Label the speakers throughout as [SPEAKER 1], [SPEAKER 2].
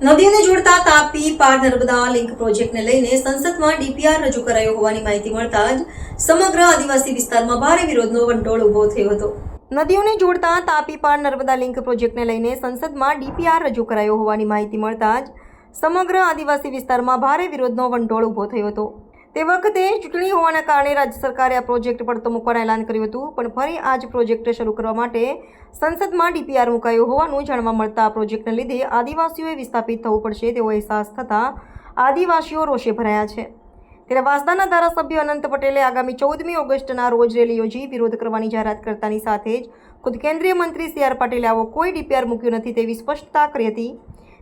[SPEAKER 1] નદીઓને જોડતા તાપી, પાર નર્મદા, લિંક પ્રોજેક્ટને લઈને સંસદમાં ડીપીઆર રજૂ કરાયો હોવાની માહિતી મળતા જ સમગ્ર આદિવાસી વિસ્તારમાં ભારે વિરોધનો વંટોળ ઊભો થયો હતો. નદીઓને જોડતા તાપી, પાર નર્મદા, લિંક પ્રોજેક્ટને લઈને સંસદમાં ડીપીઆર રજૂ કરાયો હોવાની માહિતી મળતા જ સમગ્ર આદિવાસી વિસ્તારમાં ભારે વિરોધનો વંટોળ ઊભો થયો હતો. તે વખતે ચૂંટણી હોવાના કારણે રાજ્ય સરકારે આ પ્રોજેક્ટ પડતો મૂકવાનું એલાન કર્યું હતું, પણ ફરી આ જ પ્રોજેક્ટ શરૂ કરવા માટે સંસદમાં ડીપીઆર મુકાયો હોવાનું જાણવા મળતા આ પ્રોજેક્ટને લીધે આદિવાસીઓએ વિસ્થાપિત થવું પડશે તેવો અહેસાસ થતાં આદિવાસીઓ રોષે ભરાયા છે. ત્યારે વાસદાના ધારાસભ્ય અનંત પટેલે આગામી ચૌદમી ઓગસ્ટના રોજ રેલી યોજી વિરોધ કરવાની જાહેરાત કરતાની સાથે જ ખુદ કેન્દ્રીય મંત્રી સી આર પાટીલે આવો કોઈ ડીપીઆર મૂક્યું નથી તેવી સ્પષ્ટતા કરી હતી.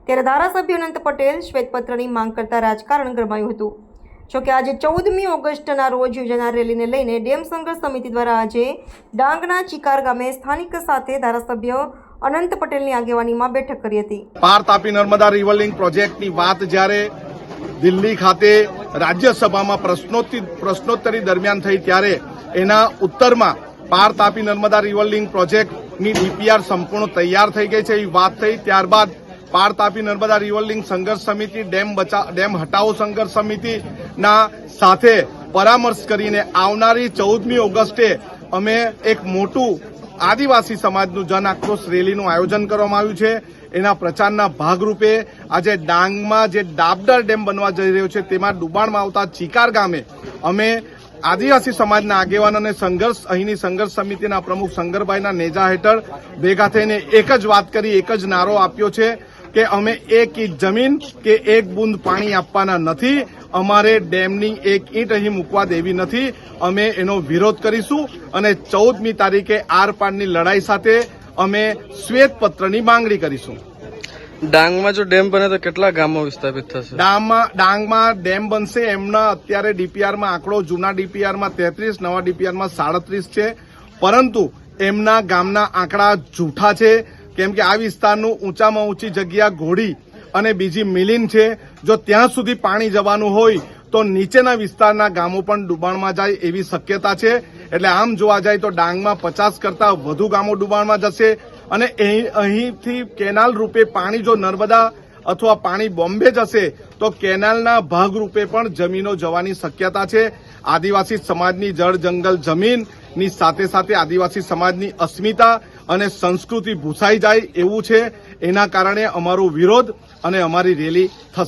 [SPEAKER 1] ત્યારે ધારાસભ્ય અનંત પટેલ શ્વેતપત્રની માંગ કરતા રાજકારણ ગરમાયું હતું. જોકે આજે ચૌદમી ઓગસ્ટના રોજ યોજાનાર રેલીને લઈને ડેમ સંઘર્ષ સમિતિ દ્વારા આજે ડાંગના ચિકાર ગામે સ્થાનિક સાથે ધારાસભ્ય અનંત પટેલની આગેવાનીમાં બેઠક કરી હતી.
[SPEAKER 2] પાર તાપી નર્મદા રિવરલિંગ પ્રોજેક્ટની વાત જ્યારે દિલ્હી ખાતે રાજ્યસભામાં પ્રશ્નોત્તરી પ્રશ્નોત્તરી દરમિયાન થઈ ત્યારે એના ઉત્તરમાં પાર તાપી નર્મદા રિવરલિંગ પ્રોજેક્ટની ડીપીઆર સંપૂર્ણ તૈયાર થઈ ગઈ છે. એ વાત થઈ ત્યારબાદ પાર તાપી નર્મદા રિવરલિંગ સંઘર્ષ સમિતિ, ડેમ ડેમ હટાવો સંઘર્ષ સમિતિના સાથે પરામર્શ કરીને આવનારી ચૌદમી ઓગસ્ટે અમે એક મોટું આદિવાસી સમાજનું જન આક્રોશ રેલીનું આયોજન કરવામાં આવ્યું છે. એના પ્રચારના ભાગરૂપે આજે ડાંગમાં જે ડાબડર ડેમ બનવા જઈ રહ્યો છે, તેમાં ડુબાણમાં આવતા ચિકાર ગામે અમે આદિવાસી સમાજના આગેવાન અને સંઘર્ષ, અહીંની સંઘર્ષ સમિતિના પ્રમુખ શંકરભાઈના નેજા હેઠળ ભેગા થઈને એક જ વાત કરી, એક જ નારો આપ્યો છે કે અમે એક ઇંચ જમીન કે એક બુંદ પાણી આપવાના નથી. અમારે ડેમની એક ઈંટ અહીં મૂકવા દેવી નથી. અમે એનો વિરોધ કરીશું અને ચૌદમી તારીખે આરપારની લડાઈ સાથે અમે શ્વેતપત્રની માંગણી કરીશું.
[SPEAKER 3] ડાંગમાં જો ડેમ બને તો કેટલા ગામો વિસ્થાપિત થશે?
[SPEAKER 2] ડાંગમાં ડાંગમાં ડેમ બનશે એમના અત્યારે ડીપીઆરમાં આંકડો જૂના ડીપીઆરમાં તેત્રીસ નવા ડીપીઆરમાં સાડત્રીસ છે. પરંતુ એમના ગામના આંકડા જૂઠા છે. કેમ કે આ વિસ્તારનું ઊંચામાં ઊંચી જગ્યા ઘોડી અને બીજી મિલિન છે, જો ત્યાં સુધી પાણી જવાનું હોય, તો નીચેના વિસ્તારના ગામો પણ ડુબાણમાં જાય એવી શક્યતા છે. એટલે આમ જોવા જાય તો ડાંગમાં પચાસ કરતા વધુ ગામો ડુબાણમાં જશે અને અહીં- અહીંથી કેનાલ રૂપે પાણી જો નર્મદા અથવા પાણી બોમ્બે જશે, તો કેનાલના ભાગરૂપે પણ જમીનો જવાની શક્યતા છે. આદિવાસી સમાજની જળ જંગલ જમીનની સાથે સાથે આદિવાસી સમાજની અસ્મિતા અને સંસ્કૃતિ ભૂસાઈ જાય એવું છે. એના કારણે અમારો વિરોધ અને અમારી રેલી થશે.